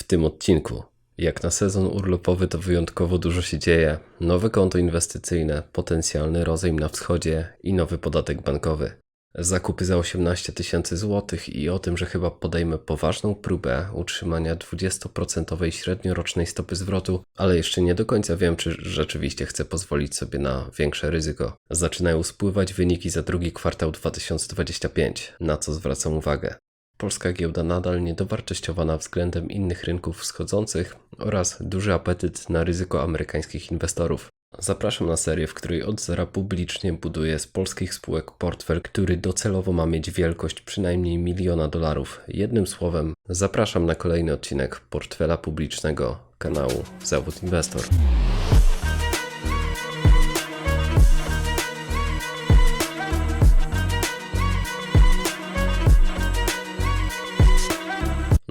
W tym odcinku, jak na sezon urlopowy, to wyjątkowo dużo się dzieje. Nowe konto inwestycyjne, potencjalny rozejm na wschodzie i nowy podatek bankowy. Zakupy za 18 tysięcy złotych i o tym, że chyba podejmę poważną próbę utrzymania 20% średniorocznej stopy zwrotu, ale jeszcze nie do końca wiem, czy rzeczywiście chcę pozwolić sobie na większe ryzyko. Zaczynają spływać wyniki za drugi kwartał 2025, na co zwracam uwagę. Polska giełda nadal niedowartościowana względem innych rynków wschodzących oraz duży apetyt na ryzyko amerykańskich inwestorów. Zapraszam na serię, w której od zera publicznie buduję z polskich spółek portfel, który docelowo ma mieć wielkość przynajmniej miliona dolarów. Jednym słowem, zapraszam na kolejny odcinek portfela publicznego kanału Zawód Inwestor.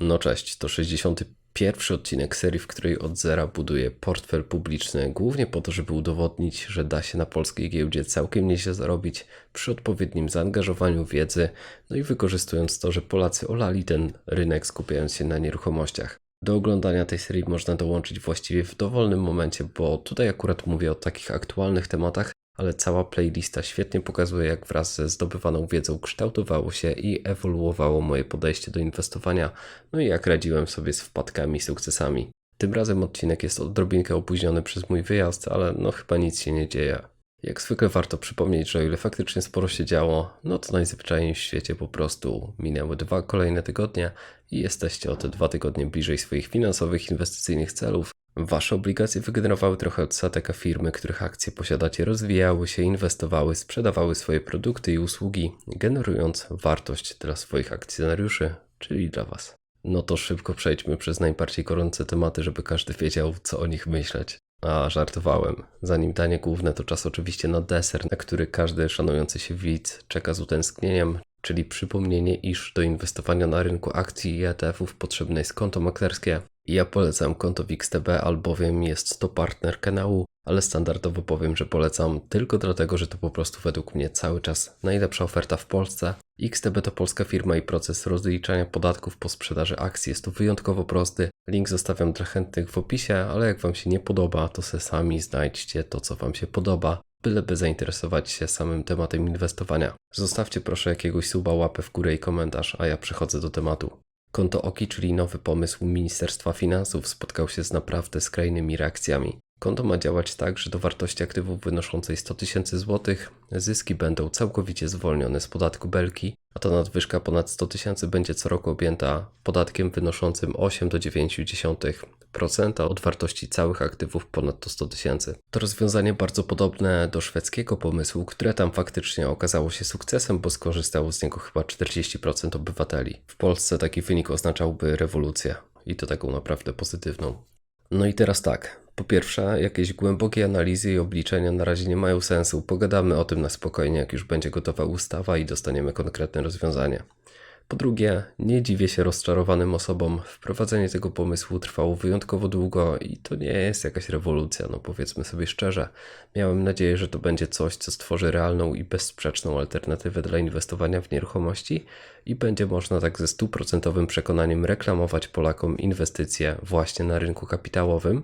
No cześć, to 61 odcinek serii, w której od zera buduję portfel publiczny, głównie po to, żeby udowodnić, że da się na polskiej giełdzie całkiem nieźle zarobić przy odpowiednim zaangażowaniu wiedzy, no i wykorzystując to, że Polacy olali ten rynek skupiając się na nieruchomościach. Do oglądania tej serii można dołączyć właściwie w dowolnym momencie, bo tutaj akurat mówię o takich aktualnych tematach, ale cała playlista świetnie pokazuje, jak wraz ze zdobywaną wiedzą kształtowało się i ewoluowało moje podejście do inwestowania, no i jak radziłem sobie z wpadkami i sukcesami. Tym razem odcinek jest odrobinkę opóźniony przez mój wyjazd, ale no chyba nic się nie dzieje. Jak zwykle warto przypomnieć, że o ile faktycznie sporo się działo, no to najzwyczajniej w świecie po prostu minęły dwa kolejne tygodnie i jesteście o te dwa tygodnie bliżej swoich finansowych, inwestycyjnych celów, Wasze obligacje wygenerowały trochę odsetek, a firmy, których akcje posiadacie, rozwijały się, inwestowały, sprzedawały swoje produkty i usługi, generując wartość dla swoich akcjonariuszy, czyli dla Was. No to szybko przejdźmy przez najbardziej gorące tematy, żeby każdy wiedział, co o nich myśleć. A żartowałem. Zanim danie główne, to czas oczywiście na deser, na który każdy szanujący się widz czeka z utęsknieniem, czyli przypomnienie, iż do inwestowania na rynku akcji i ETF-ów potrzebne jest konto maklerskie, ja polecam konto w XTB, albowiem jest to partner kanału, ale standardowo powiem, że polecam tylko dlatego, że to po prostu według mnie cały czas najlepsza oferta w Polsce. XTB to polska firma i proces rozliczania podatków po sprzedaży akcji jest tu wyjątkowo prosty. Link zostawiam dla chętnych w opisie, ale jak Wam się nie podoba, to se sami znajdźcie to, co Wam się podoba byleby zainteresować się samym tematem inwestowania. Zostawcie proszę jakiegoś suba, łapę w górę i komentarz, a ja przechodzę do tematu. Konto Oki, czyli nowy pomysł Ministerstwa Finansów, spotkał się z naprawdę skrajnymi reakcjami. Konto ma działać tak, że do wartości aktywów wynoszącej 100 tysięcy złotych zyski będą całkowicie zwolnione z podatku belki, a ta nadwyżka ponad 100 tysięcy będzie co roku objęta podatkiem wynoszącym 8 do 9% od wartości całych aktywów ponad 100 tysięcy. To rozwiązanie bardzo podobne do szwedzkiego pomysłu, które tam faktycznie okazało się sukcesem, bo skorzystało z niego chyba 40% obywateli. W Polsce taki wynik oznaczałby rewolucję i to taką naprawdę pozytywną. No i teraz tak. Po pierwsze, jakieś głębokie analizy i obliczenia na razie nie mają sensu. Pogadamy o tym na spokojnie, jak już będzie gotowa ustawa i dostaniemy konkretne rozwiązanie. Po drugie, nie dziwię się rozczarowanym osobom. Wprowadzenie tego pomysłu trwało wyjątkowo długo i to nie jest jakaś rewolucja, no powiedzmy sobie szczerze. Miałem nadzieję, że to będzie coś, co stworzy realną i bezsprzeczną alternatywę dla inwestowania w nieruchomości i będzie można tak ze stuprocentowym przekonaniem reklamować Polakom inwestycje właśnie na rynku kapitałowym.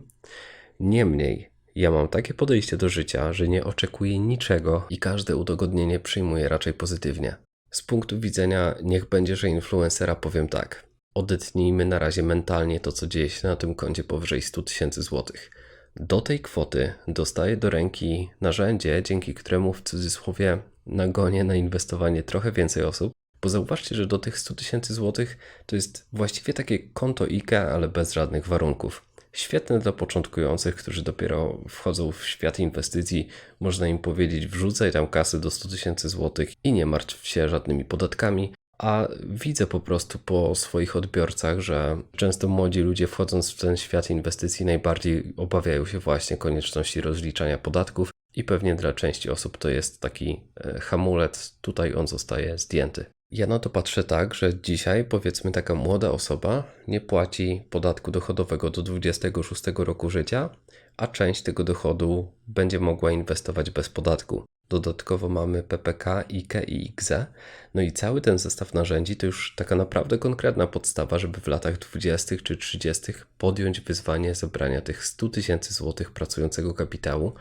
Niemniej, ja mam takie podejście do życia, że nie oczekuję niczego i każde udogodnienie przyjmuję raczej pozytywnie. Z punktu widzenia, niech będzie, że influencera powiem tak. Odetnijmy na razie mentalnie to, co dzieje się na tym koncie powyżej 100 tysięcy złotych. Do tej kwoty dostaję do ręki narzędzie, dzięki któremu w cudzysłowie nagonię na inwestowanie trochę więcej osób, bo zauważcie, że do tych 100 tysięcy złotych to jest właściwie takie konto IKE, ale bez żadnych warunków. Świetne dla początkujących, którzy dopiero wchodzą w świat inwestycji. Można im powiedzieć, wrzucaj tam kasy do 100 tysięcy złotych i nie martw się żadnymi podatkami. A widzę po prostu po swoich odbiorcach, że często młodzi ludzie wchodząc w ten świat inwestycji najbardziej obawiają się właśnie konieczności rozliczania podatków i pewnie dla części osób to jest taki e, hamulec, tutaj on zostaje zdjęty. Ja na to patrzę tak, że dzisiaj powiedzmy taka młoda osoba nie płaci podatku dochodowego do 26 roku życia, a część tego dochodu będzie mogła inwestować bez podatku. Dodatkowo mamy PPK, IKE i IGZE. No i cały ten zestaw narzędzi to już taka naprawdę konkretna podstawa, żeby w latach 20. czy 30. podjąć wyzwanie zebrania tych 100 tysięcy złotych pracującego kapitału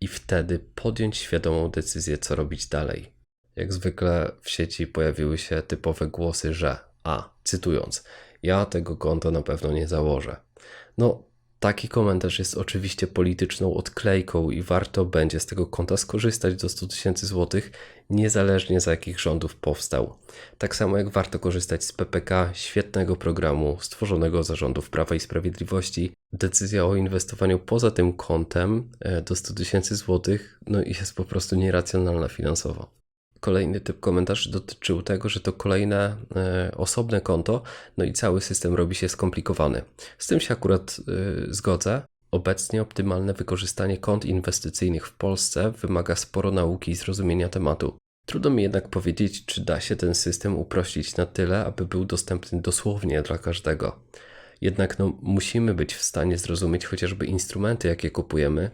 i wtedy podjąć świadomą decyzję, co robić dalej. Jak zwykle w sieci pojawiły się typowe głosy, że a, cytując, ja tego konta na pewno nie założę. No, Taki komentarz jest oczywiście polityczną odklejką i warto będzie z tego konta skorzystać do 100 tysięcy złotych, niezależnie za jakich rządów powstał. Tak samo jak warto korzystać z PPK, świetnego programu stworzonego zarządów Prawa i Sprawiedliwości. Decyzja o inwestowaniu poza tym kontem e, do 100 tysięcy złotych no jest po prostu nieracjonalna finansowo. Kolejny typ komentarzy dotyczył tego, że to kolejne e, osobne konto, no i cały system robi się skomplikowany. Z tym się akurat e, zgodzę. Obecnie optymalne wykorzystanie kont inwestycyjnych w Polsce wymaga sporo nauki i zrozumienia tematu. Trudno mi jednak powiedzieć, czy da się ten system uprościć na tyle, aby był dostępny dosłownie dla każdego. Jednak no, musimy być w stanie zrozumieć chociażby instrumenty, jakie kupujemy,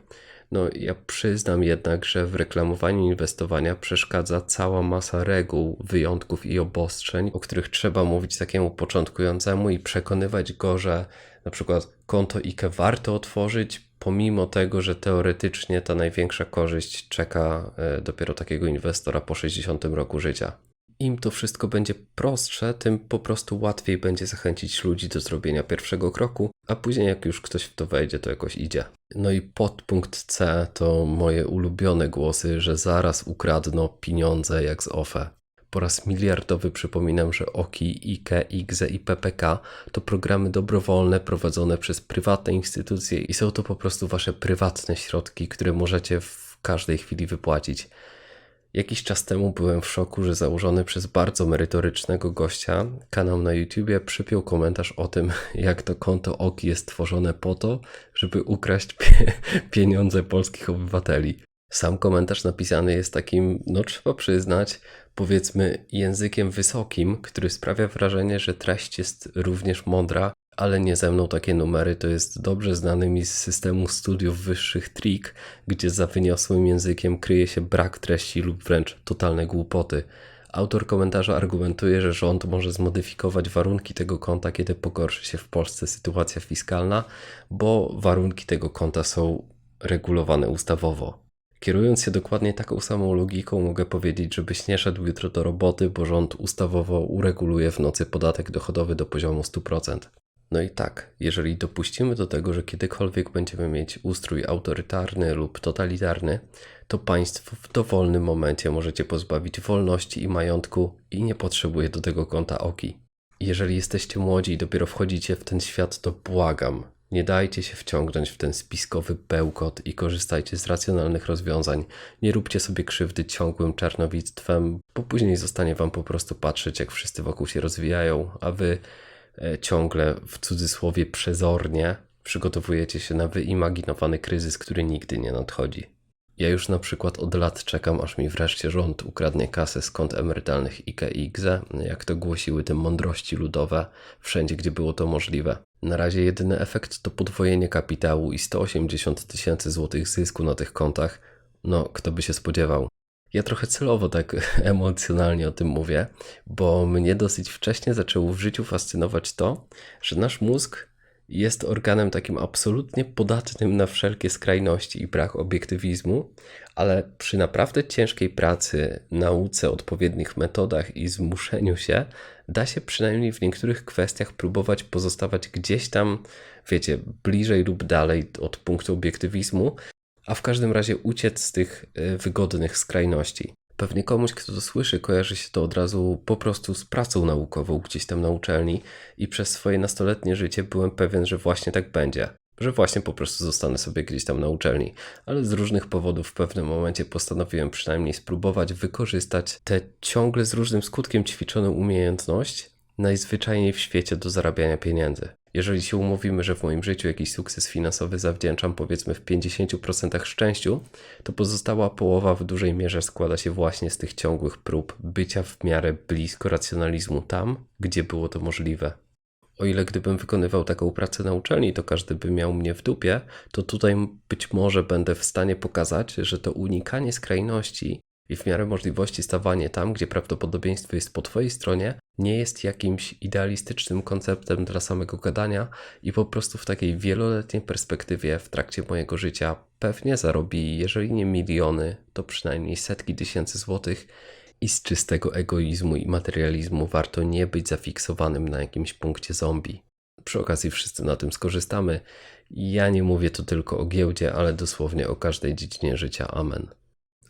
no, ja przyznam jednak, że w reklamowaniu inwestowania przeszkadza cała masa reguł, wyjątków i obostrzeń, o których trzeba mówić takiemu początkującemu i przekonywać go, że na przykład konto IKE warto otworzyć, pomimo tego, że teoretycznie ta największa korzyść czeka e, dopiero takiego inwestora po 60 roku życia im to wszystko będzie prostsze, tym po prostu łatwiej będzie zachęcić ludzi do zrobienia pierwszego kroku, a później jak już ktoś w to wejdzie, to jakoś idzie. No i podpunkt C to moje ulubione głosy, że zaraz ukradną pieniądze jak z OFE. Po raz miliardowy przypominam, że OKI, IKE, IGZE i PPK to programy dobrowolne prowadzone przez prywatne instytucje i są to po prostu wasze prywatne środki, które możecie w każdej chwili wypłacić. Jakiś czas temu byłem w szoku, że założony przez bardzo merytorycznego gościa kanał na YouTubie przypiął komentarz o tym, jak to konto OKI jest tworzone po to, żeby ukraść pie pieniądze polskich obywateli. Sam komentarz napisany jest takim, no trzeba przyznać, powiedzmy językiem wysokim, który sprawia wrażenie, że treść jest również mądra ale nie ze mną takie numery. To jest dobrze znany mi z systemu studiów wyższych trik, gdzie za wyniosłym językiem kryje się brak treści lub wręcz totalne głupoty. Autor komentarza argumentuje, że rząd może zmodyfikować warunki tego konta, kiedy pogorszy się w Polsce sytuacja fiskalna, bo warunki tego konta są regulowane ustawowo. Kierując się dokładnie taką samą logiką, mogę powiedzieć, żebyś nie szedł jutro do roboty, bo rząd ustawowo ureguluje w nocy podatek dochodowy do poziomu 100%. No i tak, jeżeli dopuścimy do tego, że kiedykolwiek będziemy mieć ustrój autorytarny lub totalitarny, to państwo w dowolnym momencie możecie pozbawić wolności i majątku i nie potrzebuje do tego konta oki. Jeżeli jesteście młodzi i dopiero wchodzicie w ten świat, to błagam, nie dajcie się wciągnąć w ten spiskowy bełkot i korzystajcie z racjonalnych rozwiązań. Nie róbcie sobie krzywdy ciągłym czarnowictwem, bo później zostanie wam po prostu patrzeć, jak wszyscy wokół się rozwijają, a wy ciągle w cudzysłowie przezornie przygotowujecie się na wyimaginowany kryzys, który nigdy nie nadchodzi. Ja już na przykład od lat czekam, aż mi wreszcie rząd ukradnie kasę z kont emerytalnych IKE i IGZE, jak to głosiły te mądrości ludowe, wszędzie gdzie było to możliwe. Na razie jedyny efekt to podwojenie kapitału i 180 tysięcy złotych zysku na tych kontach. No, kto by się spodziewał. Ja trochę celowo tak emocjonalnie o tym mówię, bo mnie dosyć wcześnie zaczęło w życiu fascynować to, że nasz mózg jest organem takim absolutnie podatnym na wszelkie skrajności i brak obiektywizmu, ale przy naprawdę ciężkiej pracy, nauce, odpowiednich metodach i zmuszeniu się, da się przynajmniej w niektórych kwestiach próbować pozostawać gdzieś tam, wiecie, bliżej lub dalej od punktu obiektywizmu, a w każdym razie uciec z tych e, wygodnych skrajności. Pewnie komuś, kto to słyszy, kojarzy się to od razu po prostu z pracą naukową gdzieś tam na uczelni i przez swoje nastoletnie życie byłem pewien, że właśnie tak będzie. Że właśnie po prostu zostanę sobie gdzieś tam na uczelni, ale z różnych powodów w pewnym momencie postanowiłem przynajmniej spróbować wykorzystać tę ciągle z różnym skutkiem ćwiczoną umiejętność najzwyczajniej w świecie do zarabiania pieniędzy. Jeżeli się umówimy, że w moim życiu jakiś sukces finansowy zawdzięczam powiedzmy w 50% szczęściu, to pozostała połowa w dużej mierze składa się właśnie z tych ciągłych prób bycia w miarę blisko racjonalizmu tam, gdzie było to możliwe. O ile gdybym wykonywał taką pracę na uczelni, to każdy by miał mnie w dupie, to tutaj być może będę w stanie pokazać, że to unikanie skrajności i w miarę możliwości stawanie tam, gdzie prawdopodobieństwo jest po Twojej stronie, nie jest jakimś idealistycznym konceptem dla samego gadania i po prostu w takiej wieloletniej perspektywie w trakcie mojego życia pewnie zarobi, jeżeli nie miliony, to przynajmniej setki tysięcy złotych i z czystego egoizmu i materializmu warto nie być zafiksowanym na jakimś punkcie zombie. Przy okazji wszyscy na tym skorzystamy. Ja nie mówię tu tylko o giełdzie, ale dosłownie o każdej dziedzinie życia. Amen.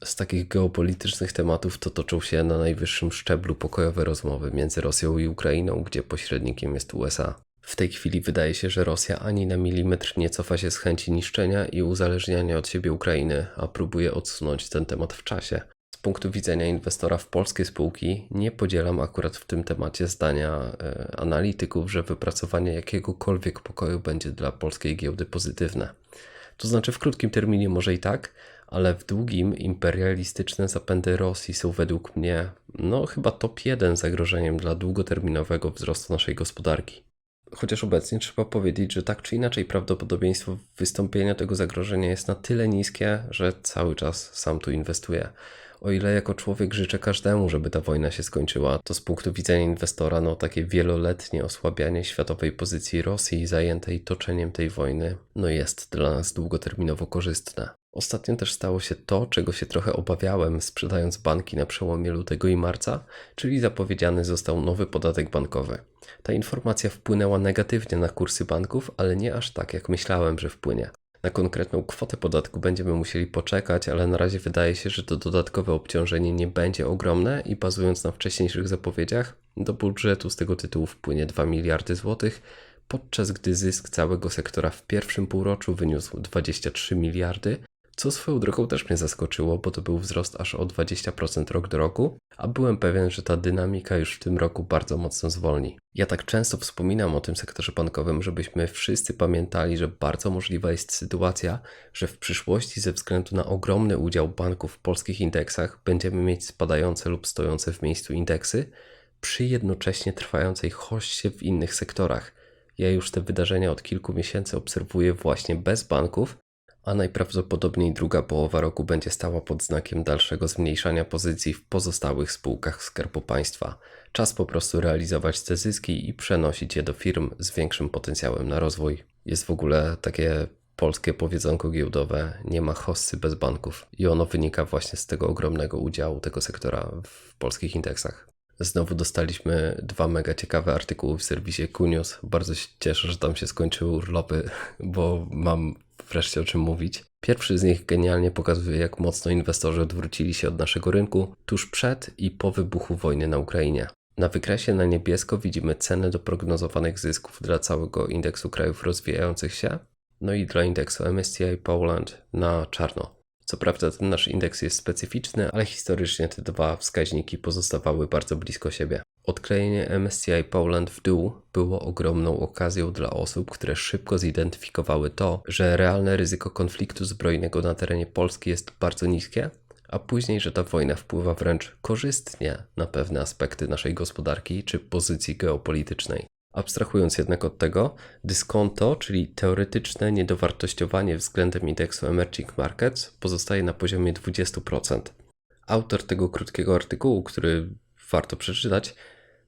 Z takich geopolitycznych tematów to toczą się na najwyższym szczeblu pokojowe rozmowy między Rosją i Ukrainą, gdzie pośrednikiem jest USA. W tej chwili wydaje się, że Rosja ani na milimetr nie cofa się z chęci niszczenia i uzależniania od siebie Ukrainy, a próbuje odsunąć ten temat w czasie. Z punktu widzenia inwestora w polskie spółki nie podzielam akurat w tym temacie zdania e, analityków, że wypracowanie jakiegokolwiek pokoju będzie dla polskiej giełdy pozytywne. To znaczy w krótkim terminie może i tak, ale w długim imperialistyczne zapędy Rosji są według mnie no chyba top 1 zagrożeniem dla długoterminowego wzrostu naszej gospodarki. Chociaż obecnie trzeba powiedzieć, że tak czy inaczej prawdopodobieństwo wystąpienia tego zagrożenia jest na tyle niskie, że cały czas sam tu inwestuję. O ile jako człowiek życzę każdemu, żeby ta wojna się skończyła, to z punktu widzenia inwestora, no takie wieloletnie osłabianie światowej pozycji Rosji zajętej toczeniem tej wojny, no jest dla nas długoterminowo korzystne. Ostatnio też stało się to, czego się trochę obawiałem, sprzedając banki na przełomie lutego i marca, czyli zapowiedziany został nowy podatek bankowy. Ta informacja wpłynęła negatywnie na kursy banków, ale nie aż tak, jak myślałem, że wpłynie. Na konkretną kwotę podatku będziemy musieli poczekać, ale na razie wydaje się, że to dodatkowe obciążenie nie będzie ogromne i bazując na wcześniejszych zapowiedziach, do budżetu z tego tytułu wpłynie 2 miliardy złotych, podczas gdy zysk całego sektora w pierwszym półroczu wyniósł 23 miliardy, co swoją drogą też mnie zaskoczyło, bo to był wzrost aż o 20% rok do roku, a byłem pewien, że ta dynamika już w tym roku bardzo mocno zwolni. Ja tak często wspominam o tym sektorze bankowym, żebyśmy wszyscy pamiętali, że bardzo możliwa jest sytuacja, że w przyszłości ze względu na ogromny udział banków w polskich indeksach będziemy mieć spadające lub stojące w miejscu indeksy przy jednocześnie trwającej hoście w innych sektorach. Ja już te wydarzenia od kilku miesięcy obserwuję właśnie bez banków, a najprawdopodobniej druga połowa roku będzie stała pod znakiem dalszego zmniejszania pozycji w pozostałych spółkach Skarbu Państwa. Czas po prostu realizować te zyski i przenosić je do firm z większym potencjałem na rozwój. Jest w ogóle takie polskie powiedzonko giełdowe: nie ma hossy bez banków, i ono wynika właśnie z tego ogromnego udziału tego sektora w polskich indeksach. Znowu dostaliśmy dwa mega ciekawe artykuły w serwisie Kunios. Bardzo się cieszę, że tam się skończyły urlopy, bo mam wreszcie o czym mówić. Pierwszy z nich genialnie pokazuje, jak mocno inwestorzy odwrócili się od naszego rynku tuż przed i po wybuchu wojny na Ukrainie. Na wykresie na niebiesko widzimy ceny do prognozowanych zysków dla całego indeksu krajów rozwijających się, no i dla indeksu MSCI Poland na czarno. Co prawda ten nasz indeks jest specyficzny, ale historycznie te dwa wskaźniki pozostawały bardzo blisko siebie. Odklejenie MSCI Poland w dół było ogromną okazją dla osób, które szybko zidentyfikowały to, że realne ryzyko konfliktu zbrojnego na terenie Polski jest bardzo niskie, a później, że ta wojna wpływa wręcz korzystnie na pewne aspekty naszej gospodarki czy pozycji geopolitycznej. Abstrahując jednak od tego, dyskonto, czyli teoretyczne niedowartościowanie względem indeksu Emerging Markets, pozostaje na poziomie 20%. Autor tego krótkiego artykułu, który warto przeczytać,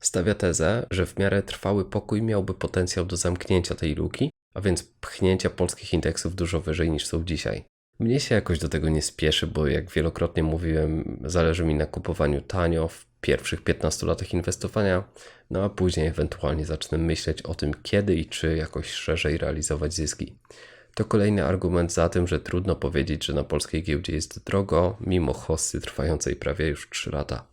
stawia tezę, że w miarę trwały pokój miałby potencjał do zamknięcia tej luki, a więc pchnięcia polskich indeksów dużo wyżej niż są dzisiaj. Mnie się jakoś do tego nie spieszy, bo jak wielokrotnie mówiłem, zależy mi na kupowaniu tanio w pierwszych 15 latach inwestowania, no a później ewentualnie zacznę myśleć o tym, kiedy i czy jakoś szerzej realizować zyski. To kolejny argument za tym, że trudno powiedzieć, że na polskiej giełdzie jest drogo, mimo hossy trwającej prawie już 3 lata.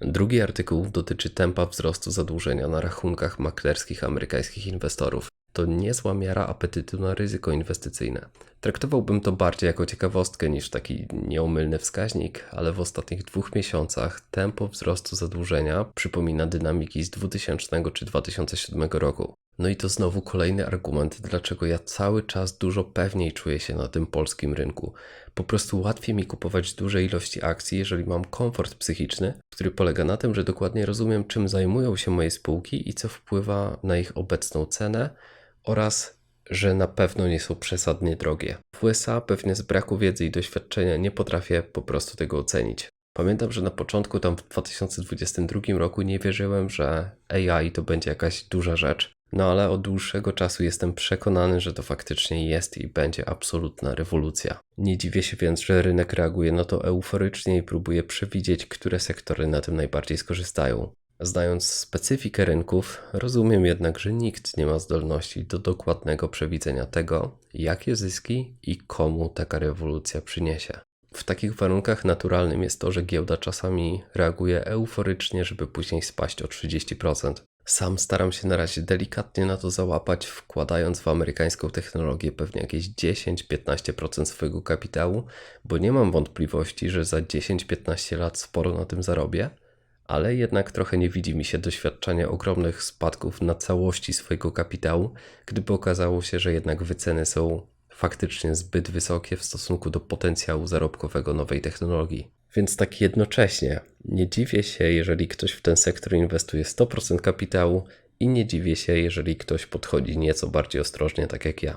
Drugi artykuł dotyczy tempa wzrostu zadłużenia na rachunkach maklerskich amerykańskich inwestorów. To niezła miara apetytu na ryzyko inwestycyjne. Traktowałbym to bardziej jako ciekawostkę niż taki nieomylny wskaźnik, ale w ostatnich dwóch miesiącach tempo wzrostu zadłużenia przypomina dynamiki z 2000 czy 2007 roku. No i to znowu kolejny argument, dlaczego ja cały czas dużo pewniej czuję się na tym polskim rynku. Po prostu łatwiej mi kupować duże ilości akcji, jeżeli mam komfort psychiczny, który polega na tym, że dokładnie rozumiem, czym zajmują się moje spółki i co wpływa na ich obecną cenę oraz że na pewno nie są przesadnie drogie. W USA pewnie z braku wiedzy i doświadczenia nie potrafię po prostu tego ocenić. Pamiętam, że na początku, tam w 2022 roku, nie wierzyłem, że AI to będzie jakaś duża rzecz. No ale od dłuższego czasu jestem przekonany, że to faktycznie jest i będzie absolutna rewolucja. Nie dziwię się więc, że rynek reaguje na to euforycznie i próbuje przewidzieć, które sektory na tym najbardziej skorzystają. Znając specyfikę rynków, rozumiem jednak, że nikt nie ma zdolności do dokładnego przewidzenia tego, jakie zyski i komu taka rewolucja przyniesie. W takich warunkach naturalnym jest to, że giełda czasami reaguje euforycznie, żeby później spaść o 30%. Sam staram się na razie delikatnie na to załapać, wkładając w amerykańską technologię pewnie jakieś 10-15% swojego kapitału, bo nie mam wątpliwości, że za 10-15 lat sporo na tym zarobię, ale jednak trochę nie widzi mi się doświadczania ogromnych spadków na całości swojego kapitału, gdyby okazało się, że jednak wyceny są faktycznie zbyt wysokie w stosunku do potencjału zarobkowego nowej technologii. Więc tak jednocześnie nie dziwię się, jeżeli ktoś w ten sektor inwestuje 100% kapitału i nie dziwię się, jeżeli ktoś podchodzi nieco bardziej ostrożnie, tak jak ja.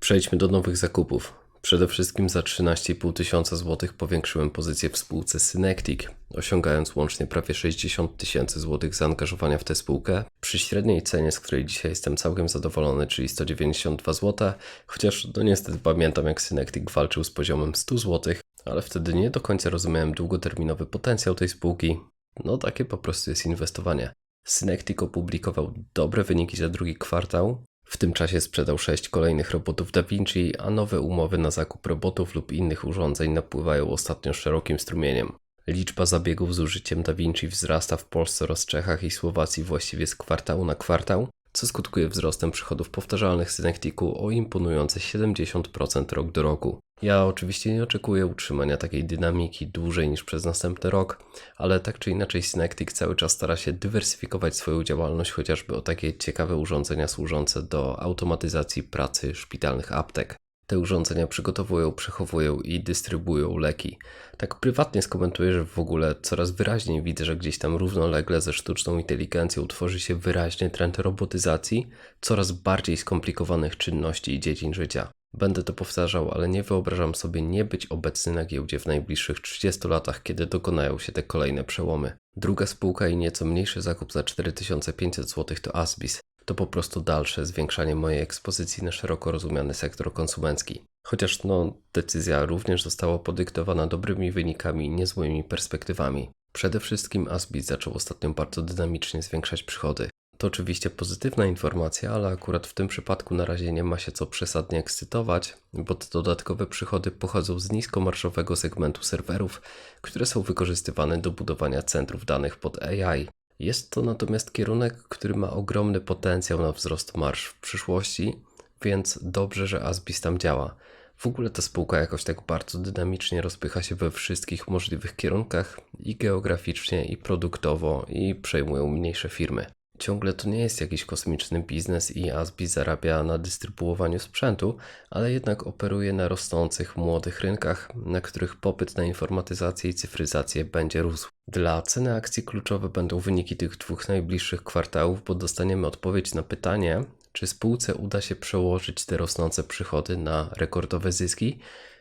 Przejdźmy do nowych zakupów. Przede wszystkim za 13,5 tysiąca złotych powiększyłem pozycję w spółce Synectic, osiągając łącznie prawie 60 tysięcy złotych zaangażowania w tę spółkę. Przy średniej cenie, z której dzisiaj jestem całkiem zadowolony, czyli 192 zł, chociaż no niestety pamiętam jak Synectic walczył z poziomem 100 zł, ale wtedy nie do końca rozumiałem długoterminowy potencjał tej spółki. No takie po prostu jest inwestowanie. Synectic opublikował dobre wyniki za drugi kwartał, w tym czasie sprzedał sześć kolejnych robotów Da Vinci, a nowe umowy na zakup robotów lub innych urządzeń napływają ostatnio szerokim strumieniem. Liczba zabiegów z użyciem Da Vinci wzrasta w Polsce oraz Czechach i Słowacji właściwie z kwartału na kwartał, co skutkuje wzrostem przychodów powtarzalnych Synecticu o imponujące 70% rok do roku. Ja oczywiście nie oczekuję utrzymania takiej dynamiki dłużej niż przez następny rok, ale tak czy inaczej Synectic cały czas stara się dywersyfikować swoją działalność chociażby o takie ciekawe urządzenia służące do automatyzacji pracy szpitalnych aptek. Te urządzenia przygotowują, przechowują i dystrybuują leki. Tak prywatnie skomentuję, że w ogóle coraz wyraźniej widzę, że gdzieś tam równolegle ze sztuczną inteligencją tworzy się wyraźnie trend robotyzacji coraz bardziej skomplikowanych czynności i dziedzin życia. Będę to powtarzał, ale nie wyobrażam sobie nie być obecny na giełdzie w najbliższych 30 latach, kiedy dokonają się te kolejne przełomy. Druga spółka i nieco mniejszy zakup za 4500 zł to Asbis. To po prostu dalsze zwiększanie mojej ekspozycji na szeroko rozumiany sektor konsumencki. Chociaż no, decyzja również została podyktowana dobrymi wynikami i niezłymi perspektywami. Przede wszystkim Asbis zaczął ostatnio bardzo dynamicznie zwiększać przychody. To oczywiście pozytywna informacja, ale akurat w tym przypadku na razie nie ma się co przesadnie ekscytować, bo te dodatkowe przychody pochodzą z niskomarszowego segmentu serwerów, które są wykorzystywane do budowania centrów danych pod AI. Jest to natomiast kierunek, który ma ogromny potencjał na wzrost marsz w przyszłości, więc dobrze, że Asbis tam działa. W ogóle ta spółka jakoś tak bardzo dynamicznie rozpycha się we wszystkich możliwych kierunkach i geograficznie, i produktowo, i przejmują mniejsze firmy ciągle to nie jest jakiś kosmiczny biznes i Asbi zarabia na dystrybuowaniu sprzętu, ale jednak operuje na rosnących młodych rynkach, na których popyt na informatyzację i cyfryzację będzie rósł. Dla ceny akcji kluczowe będą wyniki tych dwóch najbliższych kwartałów, bo dostaniemy odpowiedź na pytanie, czy spółce uda się przełożyć te rosnące przychody na rekordowe zyski.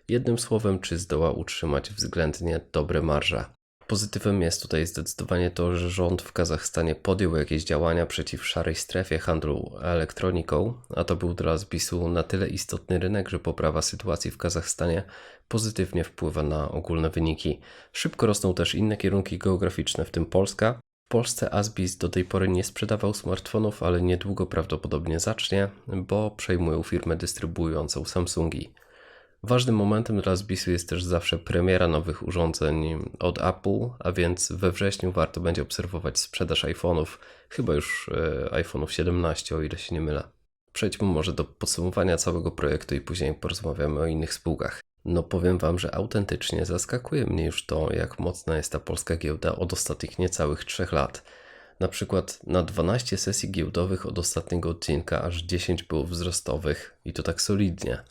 Jednym słowem, czy zdoła utrzymać względnie dobre marże. Pozytywem jest tutaj zdecydowanie to, że rząd w Kazachstanie podjął jakieś działania przeciw szarej strefie handlu elektroniką, a to był dla Zbisu na tyle istotny rynek, że poprawa sytuacji w Kazachstanie pozytywnie wpływa na ogólne wyniki. Szybko rosną też inne kierunki geograficzne, w tym Polska. W Polsce Asbis do tej pory nie sprzedawał smartfonów, ale niedługo prawdopodobnie zacznie, bo przejmują firmę dystrybuującą Samsungi. Ważnym momentem dla Zbisu jest też zawsze premiera nowych urządzeń od Apple, a więc we wrześniu warto będzie obserwować sprzedaż iPhone'ów, chyba już e, iPhone'ów 17, o ile się nie mylę. Przejdźmy może do podsumowania całego projektu i później porozmawiamy o innych spółkach. No powiem Wam, że autentycznie zaskakuje mnie już to, jak mocna jest ta polska giełda od ostatnich niecałych trzech lat. Na przykład na 12 sesji giełdowych od ostatniego odcinka aż 10 było wzrostowych i to tak solidnie.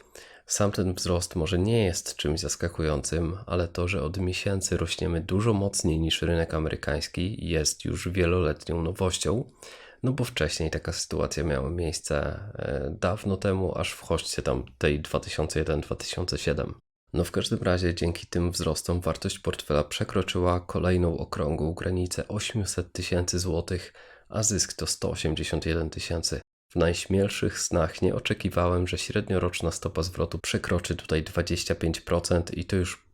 Sam ten wzrost może nie jest czymś zaskakującym, ale to, że od miesięcy rośniemy dużo mocniej niż rynek amerykański, jest już wieloletnią nowością. No bo wcześniej taka sytuacja miała miejsce e, dawno temu, aż w chodźcie tam tej 2001-2007. No w każdym razie dzięki tym wzrostom wartość portfela przekroczyła kolejną okrągłą granicę 800 tysięcy złotych, a zysk to 181 tysięcy. W najśmielszych snach nie oczekiwałem, że średnioroczna stopa zwrotu przekroczy tutaj 25% i to już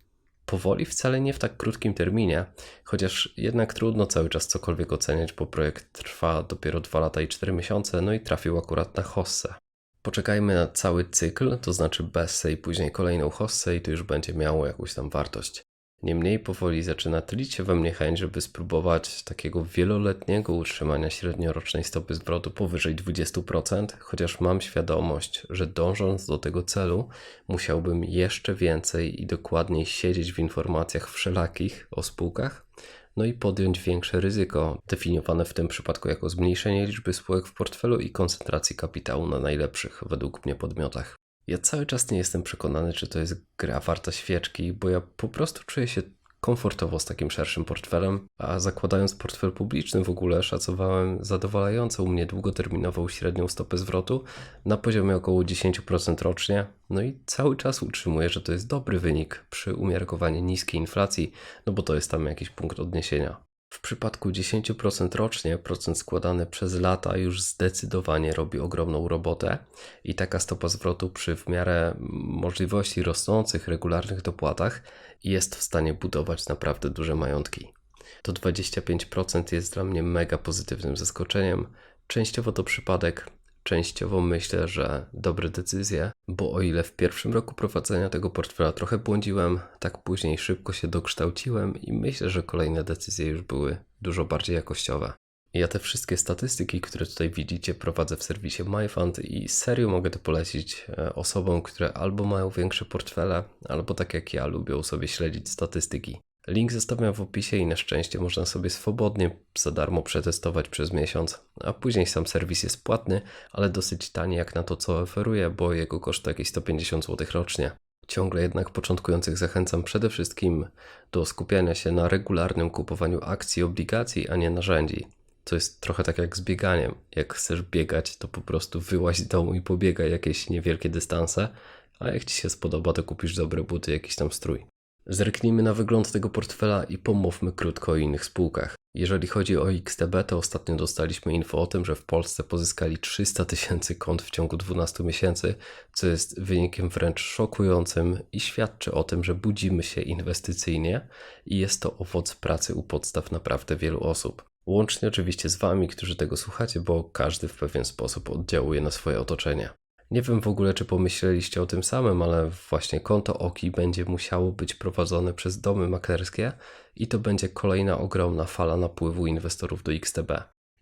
powoli, wcale nie w tak krótkim terminie, chociaż jednak trudno cały czas cokolwiek oceniać, bo projekt trwa dopiero 2 lata i 4 miesiące, no i trafił akurat na hossę. Poczekajmy na cały cykl, to znaczy Bessę i później kolejną hossę i to już będzie miało jakąś tam wartość. Niemniej powoli zaczyna tlić się we mnie chęć, żeby spróbować takiego wieloletniego utrzymania średniorocznej stopy zwrotu powyżej 20%, chociaż mam świadomość, że dążąc do tego celu, musiałbym jeszcze więcej i dokładniej siedzieć w informacjach wszelakich o spółkach, no i podjąć większe ryzyko, definiowane w tym przypadku jako zmniejszenie liczby spółek w portfelu i koncentracji kapitału na najlepszych według mnie podmiotach. Ja cały czas nie jestem przekonany, czy to jest gra warta świeczki, bo ja po prostu czuję się komfortowo z takim szerszym portfelem, a zakładając portfel publiczny w ogóle szacowałem zadowalającą mnie długoterminową średnią stopę zwrotu na poziomie około 10% rocznie, no i cały czas utrzymuję, że to jest dobry wynik przy umiarkowaniu niskiej inflacji, no bo to jest tam jakiś punkt odniesienia. W przypadku 10% rocznie, procent składany przez lata już zdecydowanie robi ogromną robotę i taka stopa zwrotu przy w miarę możliwości rosnących regularnych dopłatach jest w stanie budować naprawdę duże majątki. To 25% jest dla mnie mega pozytywnym zaskoczeniem. Częściowo to przypadek, częściowo myślę, że dobre decyzje, bo o ile w pierwszym roku prowadzenia tego portfela trochę błądziłem, tak później szybko się dokształciłem i myślę, że kolejne decyzje już były dużo bardziej jakościowe. Ja te wszystkie statystyki, które tutaj widzicie, prowadzę w serwisie MyFund i serio mogę to polecić e, osobom, które albo mają większe portfele, albo tak jak ja lubią sobie śledzić statystyki. Link zostawiam w opisie i na szczęście można sobie swobodnie za darmo przetestować przez miesiąc, a później sam serwis jest płatny, ale dosyć tani jak na to co oferuje, bo jego koszt jakieś 150 zł rocznie. Ciągle jednak początkujących zachęcam przede wszystkim do skupiania się na regularnym kupowaniu akcji obligacji, a nie narzędzi. To jest trochę tak jak z bieganiem. Jak chcesz biegać, to po prostu wyłaź z domu i pobiegaj jakieś niewielkie dystanse, a jak ci się spodoba, to kupisz dobre buty, jakiś tam strój. Zerknijmy na wygląd tego portfela i pomówmy krótko o innych spółkach. Jeżeli chodzi o XTB, to ostatnio dostaliśmy info o tym, że w Polsce pozyskali 300 tysięcy kont w ciągu 12 miesięcy, co jest wynikiem wręcz szokującym i świadczy o tym, że budzimy się inwestycyjnie i jest to owoc pracy u podstaw naprawdę wielu osób. Łącznie oczywiście z Wami, którzy tego słuchacie, bo każdy w pewien sposób oddziałuje na swoje otoczenie. Nie wiem w ogóle, czy pomyśleliście o tym samym, ale właśnie konto OKI będzie musiało być prowadzone przez domy maklerskie i to będzie kolejna ogromna fala napływu inwestorów do XTB.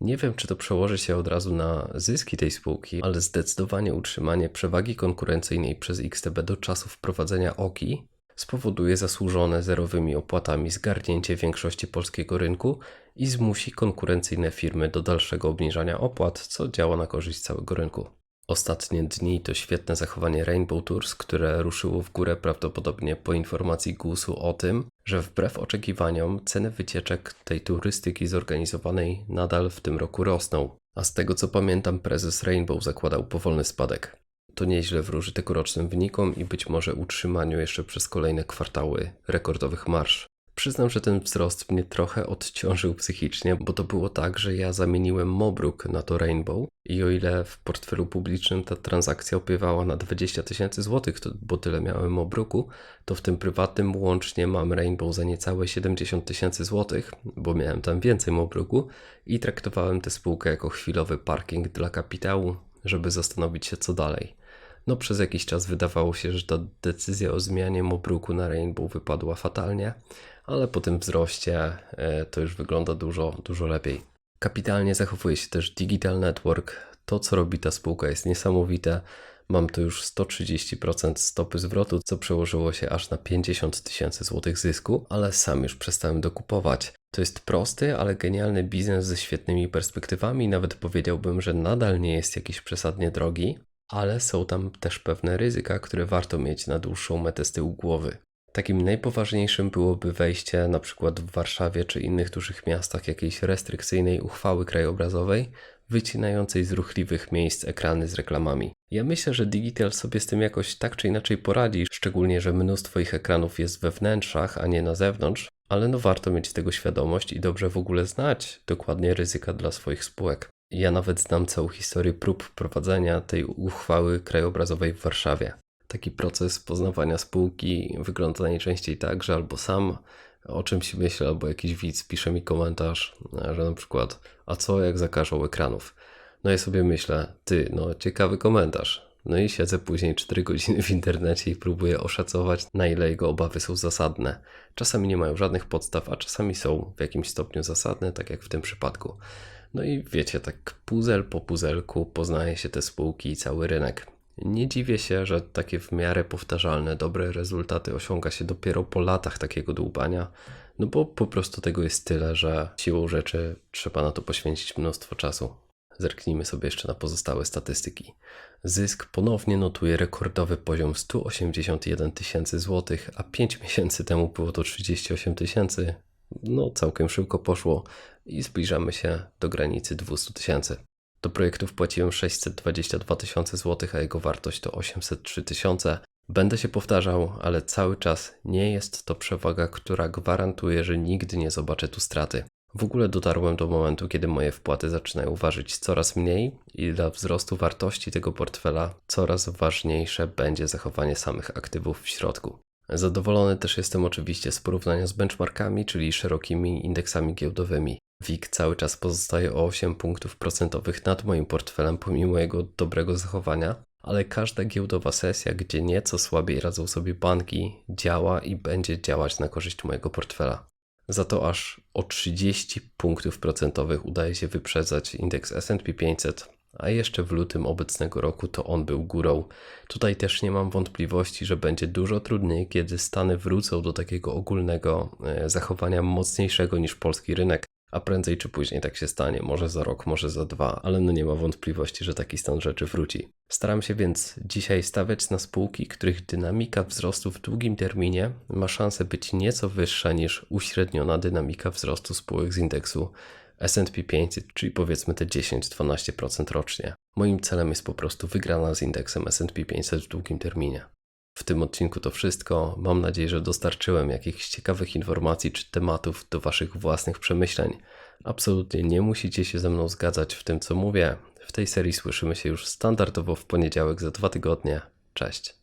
Nie wiem, czy to przełoży się od razu na zyski tej spółki, ale zdecydowanie utrzymanie przewagi konkurencyjnej przez XTB do czasu wprowadzenia OKI spowoduje zasłużone zerowymi opłatami zgarnięcie większości polskiego rynku i zmusi konkurencyjne firmy do dalszego obniżania opłat, co działa na korzyść całego rynku. Ostatnie dni to świetne zachowanie Rainbow Tours, które ruszyło w górę prawdopodobnie po informacji GUS-u o tym, że wbrew oczekiwaniom ceny wycieczek tej turystyki zorganizowanej nadal w tym roku rosną. A z tego co pamiętam, prezes Rainbow zakładał powolny spadek. To nieźle wróży tegorocznym wynikom i być może utrzymaniu jeszcze przez kolejne kwartały rekordowych marsz. Przyznam, że ten wzrost mnie trochę odciążył psychicznie, bo to było tak, że ja zamieniłem Mobruk na to Rainbow i o ile w portfelu publicznym ta transakcja opiewała na 20 tysięcy złotych, bo tyle miałem Mobruku, to w tym prywatnym łącznie mam Rainbow za niecałe 70 tysięcy złotych, bo miałem tam więcej Mobruku i traktowałem tę spółkę jako chwilowy parking dla kapitału, żeby zastanowić się co dalej. No przez jakiś czas wydawało się, że ta decyzja o zmianie Mobruku na Rainbow wypadła fatalnie, ale po tym wzroście e, to już wygląda dużo, dużo lepiej. Kapitalnie zachowuje się też Digital Network. To, co robi ta spółka, jest niesamowite. Mam tu już 130% stopy zwrotu, co przełożyło się aż na 50 tysięcy złotych zysku, ale sam już przestałem dokupować. To jest prosty, ale genialny biznes ze świetnymi perspektywami. Nawet powiedziałbym, że nadal nie jest jakiś przesadnie drogi, ale są tam też pewne ryzyka, które warto mieć na dłuższą metę z tyłu głowy. Takim najpoważniejszym byłoby wejście na przykład w Warszawie czy innych dużych miastach jakiejś restrykcyjnej uchwały krajobrazowej, wycinającej z ruchliwych miejsc ekrany z reklamami. Ja myślę, że Digital sobie z tym jakoś tak czy inaczej poradzi, szczególnie, że mnóstwo ich ekranów jest we wnętrzach, a nie na zewnątrz, ale no warto mieć tego świadomość i dobrze w ogóle znać dokładnie ryzyka dla swoich spółek. Ja nawet znam całą historię prób wprowadzenia tej uchwały krajobrazowej w Warszawie. Taki proces poznawania spółki wygląda najczęściej tak, że albo sam o czymś myślę, albo jakiś widz pisze mi komentarz, że na przykład, a co jak zakażą ekranów? No i sobie myślę, ty, no ciekawy komentarz. No i siedzę później 4 godziny w internecie i próbuję oszacować, na ile jego obawy są zasadne. Czasami nie mają żadnych podstaw, a czasami są w jakimś stopniu zasadne, tak jak w tym przypadku. No i wiecie, tak puzel po puzelku poznaje się te spółki i cały rynek. Nie dziwię się, że takie w miarę powtarzalne, dobre rezultaty osiąga się dopiero po latach takiego dłubania, no bo po prostu tego jest tyle, że siłą rzeczy trzeba na to poświęcić mnóstwo czasu. Zerknijmy sobie jeszcze na pozostałe statystyki. Zysk ponownie notuje rekordowy poziom 181 tysięcy złotych, a 5 miesięcy temu było to 38 tysięcy. No, całkiem szybko poszło i zbliżamy się do granicy 200 tysięcy. Do projektu wpłaciłem 622 tysiące złotych, a jego wartość to 803 tysiące. Będę się powtarzał, ale cały czas nie jest to przewaga, która gwarantuje, że nigdy nie zobaczę tu straty. W ogóle dotarłem do momentu, kiedy moje wpłaty zaczynają ważyć coraz mniej i dla wzrostu wartości tego portfela coraz ważniejsze będzie zachowanie samych aktywów w środku. Zadowolony też jestem oczywiście z porównania z benchmarkami, czyli szerokimi indeksami giełdowymi. WIG cały czas pozostaje o 8 punktów procentowych nad moim portfelem pomimo jego dobrego zachowania, ale każda giełdowa sesja, gdzie nieco słabiej radzą sobie banki, działa i będzie działać na korzyść mojego portfela. Za to aż o 30 punktów procentowych udaje się wyprzedzać indeks SP 500, a jeszcze w lutym obecnego roku to on był górą. Tutaj też nie mam wątpliwości, że będzie dużo trudniej, kiedy Stany wrócą do takiego ogólnego e, zachowania mocniejszego niż polski rynek, a prędzej czy później tak się stanie, może za rok, może za dwa, ale no nie ma wątpliwości, że taki stan rzeczy wróci. Staram się więc dzisiaj stawiać na spółki, których dynamika wzrostu w długim terminie ma szansę być nieco wyższa niż uśredniona dynamika wzrostu spółek z indeksu S&P 500, czyli powiedzmy te 10-12% rocznie. Moim celem jest po prostu wygrana z indeksem S&P 500 w długim terminie. W tym odcinku to wszystko. Mam nadzieję, że dostarczyłem jakichś ciekawych informacji czy tematów do Waszych własnych przemyśleń. Absolutnie nie musicie się ze mną zgadzać w tym, co mówię. W tej serii słyszymy się już standardowo w poniedziałek za dwa tygodnie. Cześć.